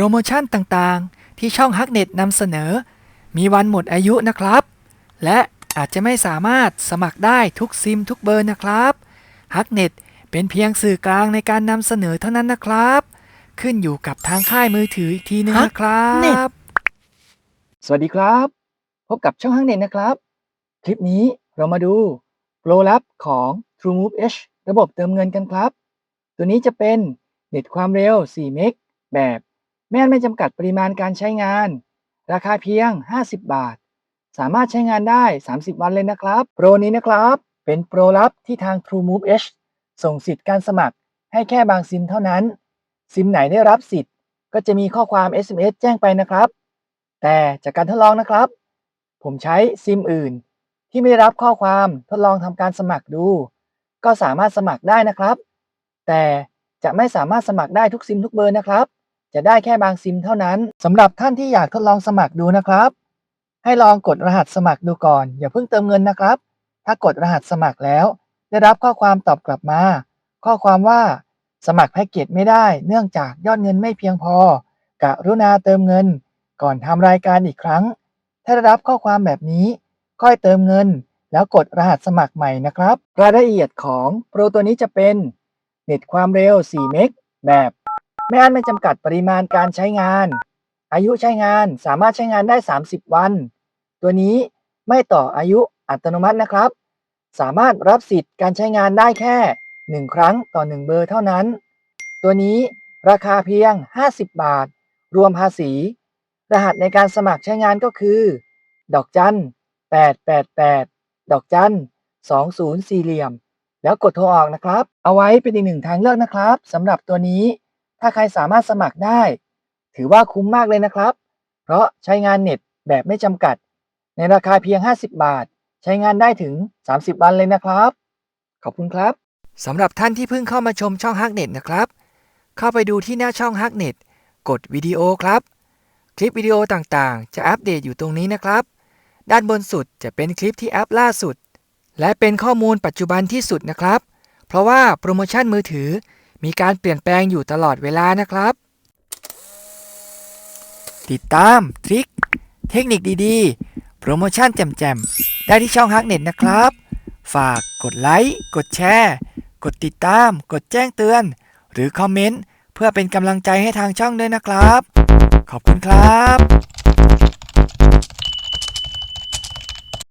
รโมชั่นต่างๆ ที่ช่องฮักเน็ตนำเสนอ มีวันหมดอายุนะครับ และอาจจะไม่สามารถสมัครได้ทุกซิมทุกเบอร์นะครับฮักเน็ตเป็นเพียงสื่อกลางในการนำเสนอเท่านั้นนะครับ ขึ้นอยู่กับทางค่ายมือถืออีกทีนึงนะครั Hacknet บสวัสดีครับ พบกับช่องฮักเน็ตนะครับ คลิปนี้เรามาดูโปรลับของ TrueMove H ระบบเติมเงินกันครับ ตัวนี้จะเป็นเน็ตความเร็ว 4 เมกแบบแม่นไม่จำกัดปริมาณการใช้งาน ราคาเพียง 50 บาท สามารถใช้งานได้ 30 วันเลยนะครับ โปรนี้นะครับ เป็นโปรลับที่ทาง TrueMove H ส่งสิทธิ์การสมัคร ให้แค่บางซิมเท่านั้น ซิมไหนได้รับสิทธิ์ ก็จะมีข้อความ SMS แจ้งไปนะครับ แต่จากการทดลองนะครับ ผมใช้ซิมอื่น ที่ไม่ได้รับข้อความทดลองทำการสมัครดู ก็สามารถสมัครได้นะครับ แต่จะไม่สามารถสมัครได้ทุกซิมทุกเบอร์นะครับ จะได้แค่บางซิมเท่านั้นสำหรับท่านที่อยากทดลองสมัครดูนะครับ ให้ลองกดรหัสสมัครดูก่อน อย่าเพิ่งเติมเงินนะครับ ถ้ากดรหัสสมัครแล้ว ได้รับข้อความตอบกลับมา ข้อความว่า สมัครแพ็กเกจไม่ได้ เนื่องจากยอดเงินไม่เพียงพอ กรุณาเติมเงิน ก่อนทำรายการอีกครั้ง ถ้าได้รับข้อความแบบนี้ ค่อยเติมเงิน แล้วกดรหัสสมัครใหม่นะครับ รายละเอียดของโปรตัวนี้จะเป็นเน็ตความเร็ว 4 เมกแบบ ไม่อันไม่จำกัดปริมาณการใช้งาน อายุใช้งานสามารถใช้งานได้ 30 วัน ตัวนี้ไม่ต่ออายุอัตโนมัตินะครับ สามารถรับสิทธิ์การใช้งานได้แค่ 1 ครั้งต่อ 1 เบอร์เท่านั้น ตัวนี้ราคาเพียง 50 บาท รวมภาษี รหัสในการสมัครใช้งานก็คือ ดอกจัน 888 ดอกจัน 20 สี่เหลี่ยม แล้วกดโทรออกนะครับ เอาไว้เป็นอีกหนึ่งทางเลือกนะครับสำหรับตัวนี้ ถ้าใครสามารถสมัครได้ ถือว่าคุ้มมากเลยนะครับ เพราะใช้งานเน็ตแบบไม่จำกัด ในราคาเพียง 50 บาท ใช้งานได้ถึง 30 วันเลยนะครับ ขอบคุณครับสำหรับท่านที่เพิ่งเข้ามาชมช่องฮักเน็ตนะครับ เข้าไปดูที่หน้าช่องฮักเน็ตกดวิดีโอครับ คลิปวิดีโอต่างๆ จะอัปเดตอยู่ตรงนี้นะครับ ด้านบนสุดจะเป็นคลิปที่อัพล่าสุด และเป็นข้อมูลปัจจุบันที่สุดนะครับ เพราะว่าโปรโมชั่นมือถือ มีการเปลี่ยนแปลงอยู่ตลอดเวลานะครับ ติดตาม ทริค เทคนิคดีๆ โปรโมชั่นแจ่มๆ ได้ที่ช่องฮักเน็ตนะครับ ฝากกดไลค์ กดแชร์ กดติดตาม กดแจ้งเตือน หรือคอมเมนต์ เพื่อเป็นกำลังใจให้ทางช่องด้วยนะครับ ขอบคุณครับ